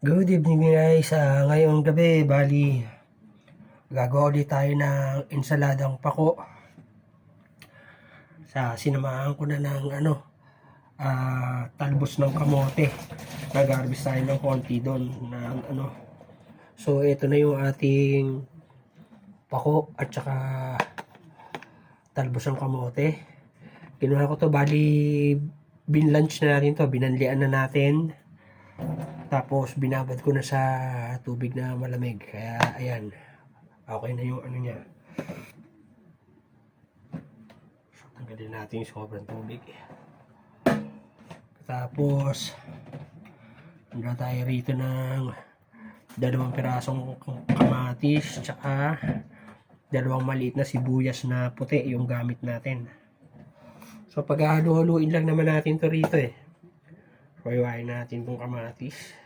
Good evening guys. Ah, ngayong gabi, bali, gagawa ulit tayo ng ensaladang pako. Sa sinamahan ko na ng ano, ah, talbos ng kamote. Nag-harvest tayo ng konti doon ng ano. So, ito na yung ating pako at saka talbos ng kamote. Kinuha ko to, bali, binlunch na natin to, binanlian na natin. Tapos binabad ko na sa tubig na malamig. Kaya ayan. Okay na yung ano niya. So, tanggalin natin yung sobrang tubig. Tapos handa tayo rito ng dalawang pirasong kamatis tsaka dalawang maliit na sibuyas na puti yung gamit natin. So paghahalo-haluin lang naman natin to rito eh. Paiwain natin tong kamatis.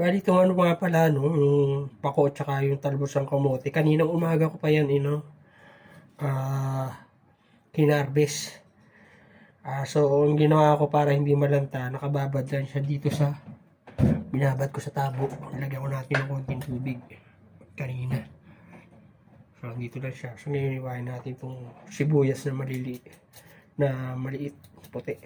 Bali itong ano nga pala, no, yung pako tsaka yung talbos ng kamote. Kaninang umaga ko pa yan, you know, ah, kinarbis. Ah, so, ang ginawa ko para hindi malanta, nakababad lang siya dito sa, binabad ko sa tabo. Nilagyan ko natin ng konting tubig kanina. So, dito lang siya. So, ngayon iwain natin itong sibuyas na maliliit, na maliit, puti.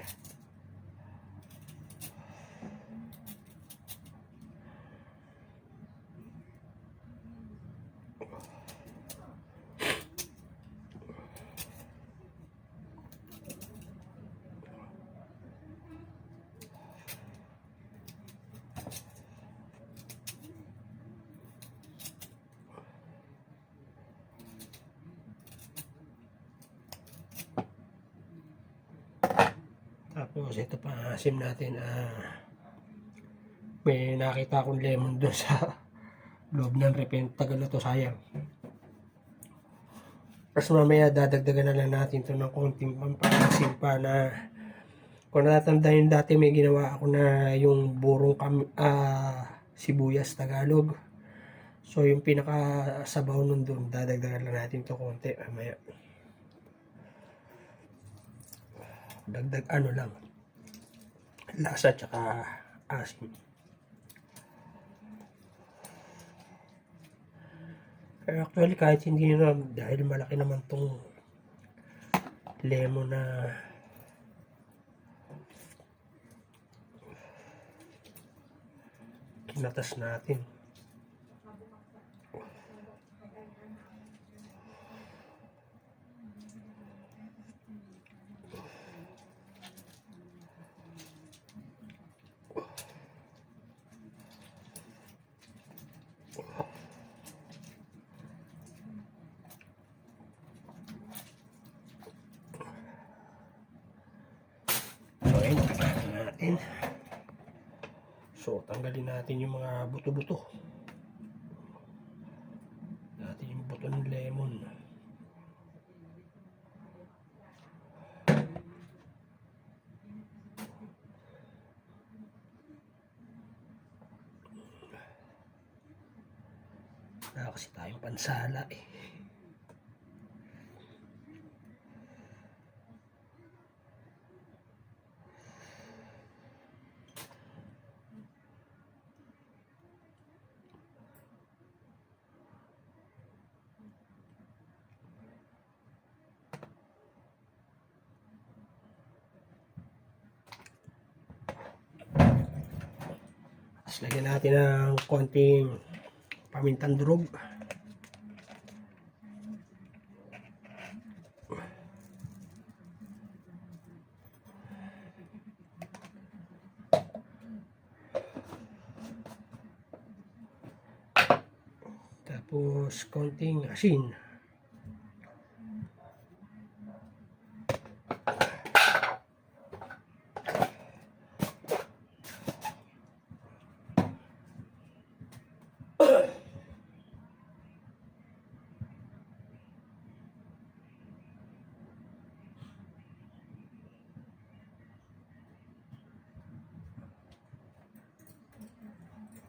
Tapos ito pa asim natin ah may nakita akong lemon doon sa loob ng repent tagal na to sayang. Tapos mamaya dadagdagan na lang natin to ng konting pampasim pa na kung natatandaan dati may ginawa ako na yung burong kam, ah, sibuyas Tagalog. So yung pinaka sabaw nun doon dadagdagan lang natin to konti mamaya. Dagdag ano lang. Lasa tsaka asim pero actually kahit hindi na dahil malaki naman tong lemon na kinatas natin So, ayun, tanggalin natin. So, tanggalin natin yung mga buto-buto. Natin yung buto ng lemon. Wala kasi tayong pansala eh. Tapos lagyan natin ng konting pamintang durog. Tapos konting asin.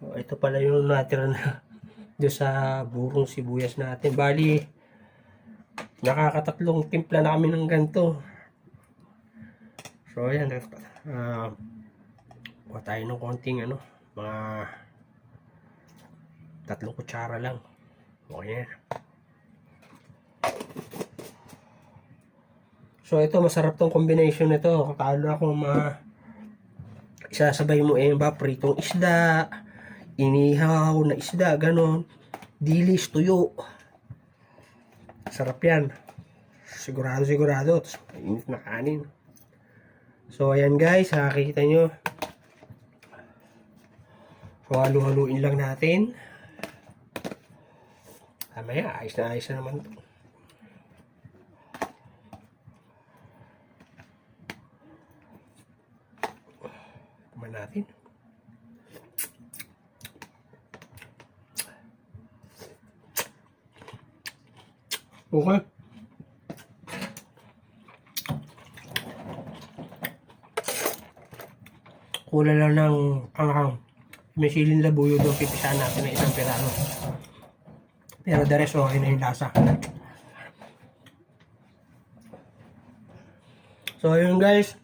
So, ito pala yung natira na doon sa burong sibuyas natin. Bali, nakakatatlong timpla na kami ng ganito. So, ayan. Uh, kuha tayo ng konting ano, mga tatlong kutsara lang. Okay yan. So, ito, masarap tong combination nito. Lalo na kung mga isasabay mo eh, ba, pritong isda, inihaw na isda, ganon. Dilis, tuyo. Sarap yan. Sigurado, sigurado. Tapos, mainit na kanin. So, ayan guys, nakakita nyo. So, halu-haluin lang natin. Mamaya, ayos na ayos na naman to. Natin. Okay. Kulang lang ng anghang. May silin labuyo doon, pipisahan natin ng isang pirano. Pero the rest, okay na yung lasa. So, yun guys.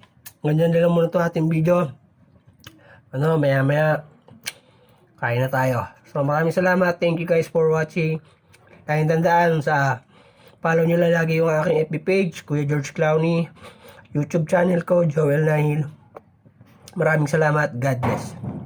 Ganyan na lang muna to ating video. Ano, maya maya, kain na tayo. So, maraming salamat. Thank you guys for watching. Tayong tandaan sa follow nyo lang lagi yung aking FB page, Kuya George Clowney. YouTube channel ko, Joel Nahil. Maraming salamat. God bless.